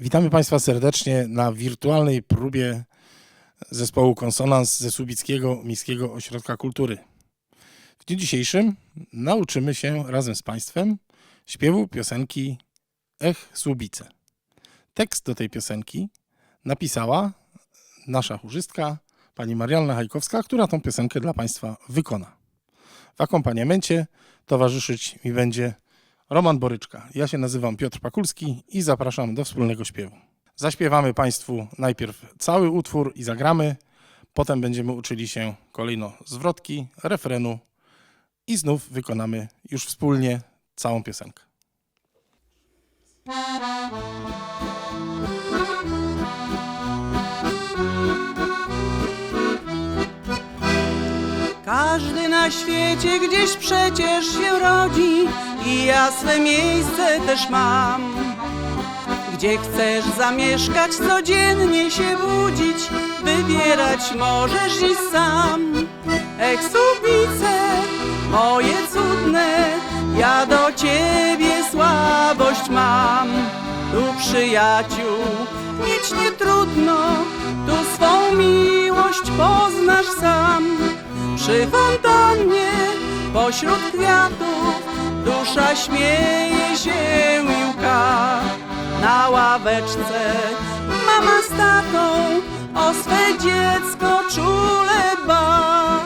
Witamy Państwa serdecznie na wirtualnej próbie zespołu Konsonans ze Słubickiego Miejskiego Ośrodka Kultury. W dniu dzisiejszym nauczymy się razem z Państwem śpiewu piosenki Ech Słubice. Tekst do tej piosenki napisała nasza chórzystka, pani Marianna Hajkowska, która tą piosenkę dla Państwa wykona. W akompaniamencie towarzyszyć mi będzie Roman Boryczka. Ja się nazywam Piotr Pakulski i zapraszam do wspólnego śpiewu. Zaśpiewamy Państwu najpierw cały utwór i zagramy, potem będziemy uczyli się kolejno zwrotki, refrenu i znów wykonamy już wspólnie całą piosenkę. Każdy na świecie gdzieś przecież się rodzi i ja swe miejsce też mam. Gdzie chcesz zamieszkać, codziennie się budzić, wybierać możesz dziś sam. Ech, Słubice, moje cudne, ja do ciebie słabość mam. Tu przyjaciół mieć nie trudno, tu swą miłość poznasz sam. Przy fontannie, pośród kwiatów, dusza śmieje się i łka. Na ławeczce mama z tatą o swe dziecko czule dba.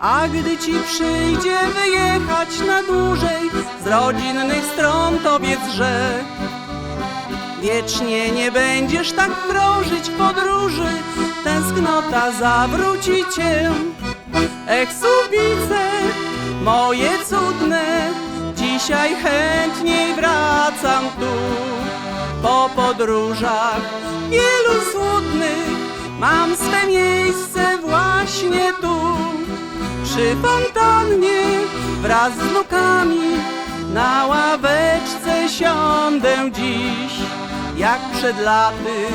A gdy ci przyjdzie wyjechać na dłużej z rodzinnych stron tobie drze. Wiecznie nie będziesz tak krążyć podróży, tęsknota zawróci cię. Ech, Słubice, moje cudne, dzisiaj chętniej wracam tu. Po podróżach wielu złudnych mam swe miejsce właśnie tu. Przy fontannie wraz z wnukami na ławeczce siądę dziś. Jak przed laty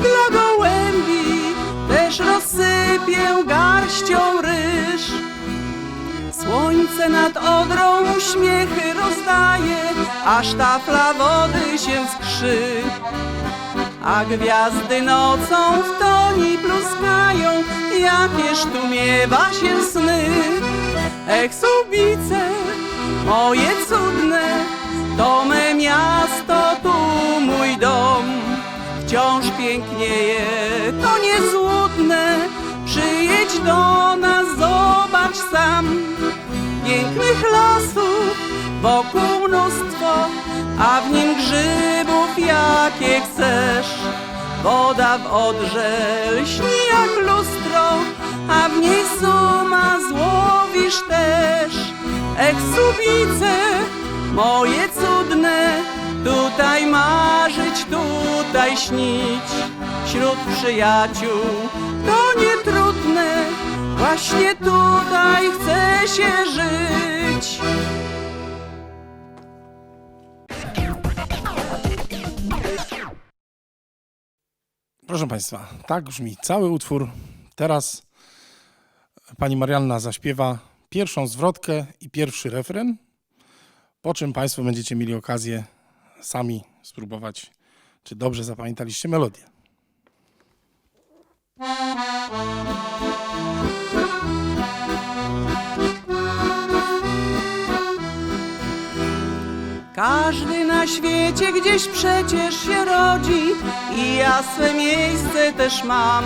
dla gołębi rozsypię garścią ryż. Słońce nad Odrą uśmiechy rozdaje, aż tafla wody się skrzy. A gwiazdy nocą w toni pluskają, jakież tu miewa się sny. Ech, Słubice, moje cudne, to me miasto, tu mój dom. Wciąż pięknieje, to niezłudne, przyjedź do nas, zobacz sam. Pięknych lasów wokół mnóstwo, a w nim grzybów jakie chcesz. Woda w Odrze lśni jak lustro, a w niej suma złowisz też. Ech, Słubice, moje cudne, tutaj marzyć, tutaj śnić. Wśród przyjaciół właśnie tutaj chce się żyć. Proszę Państwa, tak brzmi cały utwór. Teraz pani Marianna zaśpiewa pierwszą zwrotkę i pierwszy refren, po czym Państwo będziecie mieli okazję sami spróbować, czy dobrze zapamiętaliście melodię. Każdy na świecie gdzieś przecież się rodzi i ja swe miejsce też mam.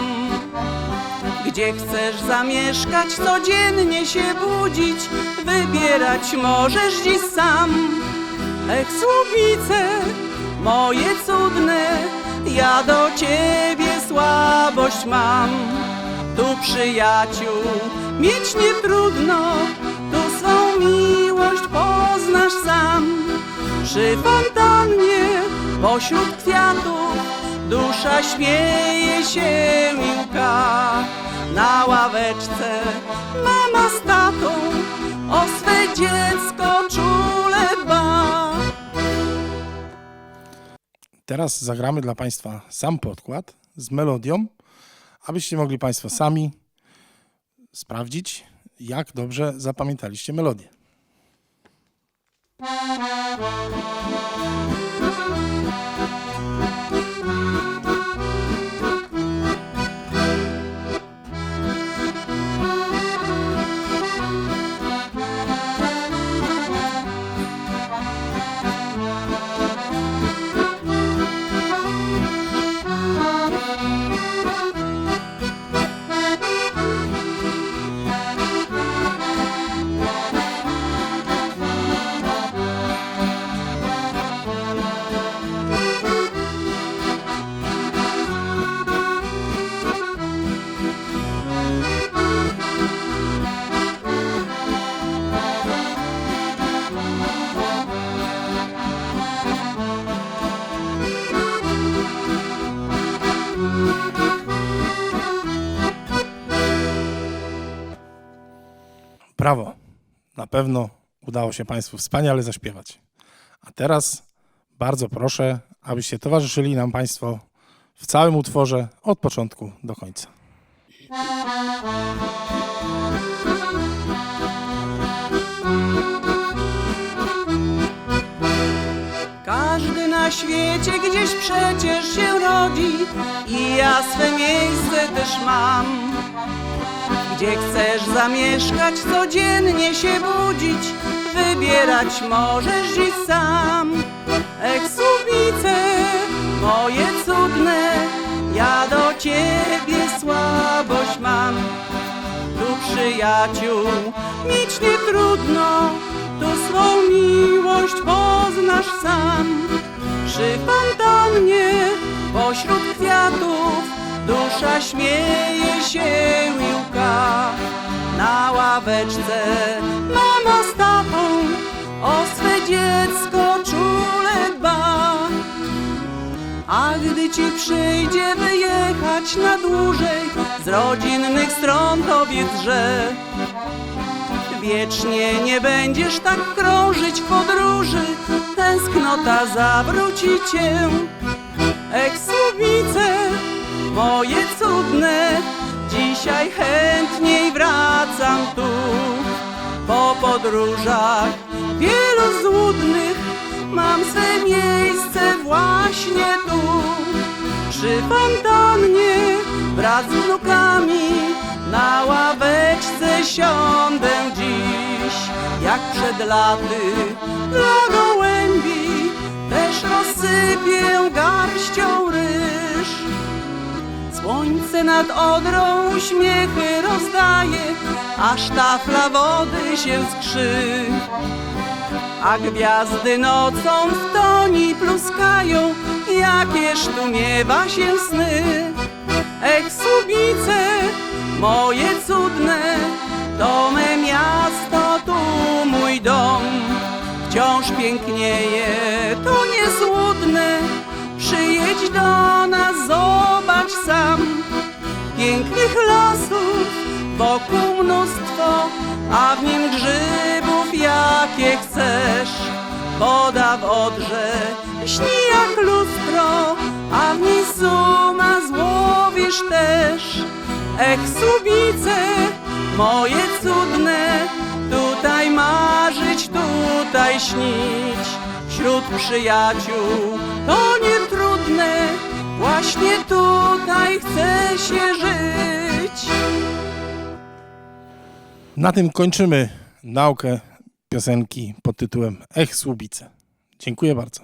Gdzie chcesz zamieszkać, codziennie się budzić, wybierać możesz dziś sam. Ech, Słubice, moje cudne, ja do ciebie słabość mam. Tu przyjaciół mieć nie trudno, tu swą miłość poznasz sam. Przy fontannie, pośród kwiatów, dusza śmieje się i łka. Na ławeczce mama z tatą o swe dziecko czule dba. Teraz zagramy dla Państwa sam podkład z melodią, abyście mogli Państwo sami sprawdzić, jak dobrze zapamiętaliście melodię. Brawo. Na pewno udało się Państwu wspaniale zaśpiewać. A teraz bardzo proszę, abyście towarzyszyli nam Państwo w całym utworze od początku do końca. Każdy na świecie gdzieś przecież się rodzi i ja swe miejsce też. Gdzie chcesz zamieszkać, codziennie się budzić, wybierać możesz dziś sam. Eksubice, moje cudne, ja do ciebie słabość mam. Tu przyjaciół mieć nie trudno, tu swą miłość poznasz sam. Przy fontannie, pośród kwiatów, dusza śmieje się i łka. Na ławeczce mama z tatą o swe dziecko czule dba. A gdy ci przyjdzie wyjechać na dłużej z rodzinnych stron, to wiedz, że wiecznie nie będziesz tak krążyć w podróży. Tęsknota zawróci cię. Eksubice, moje cudne, dzisiaj chętniej wracam tu. Po podróżach wielu złudnych mam swe miejsce właśnie tu. Przy fontannie wraz z wnukami na ławeczce siądę dziś. Jak przed laty dla gołębi też rozsypię garścią ryż. Słońce nad Odrą uśmiechy rozdaje, aż tafla wody się skrzy. A gwiazdy nocą w toni pluskają, jakież tu miewa się sny. Eksubice, moje cudne, to me miasto, tu mój dom. Wciąż pięknieje, Pięknych lasów wokół mnóstwo, a w nim grzybów jakie chcesz. Woda w Odrze śni jak lustro, a w niej suma złowisz też. Eksubice, moje cudne, tutaj marzyć, tutaj śnić. Wśród przyjaciół to nie Właśnie tutaj chce się żyć. Na tym kończymy naukę piosenki pod tytułem Ech Słubice. Dziękuję bardzo.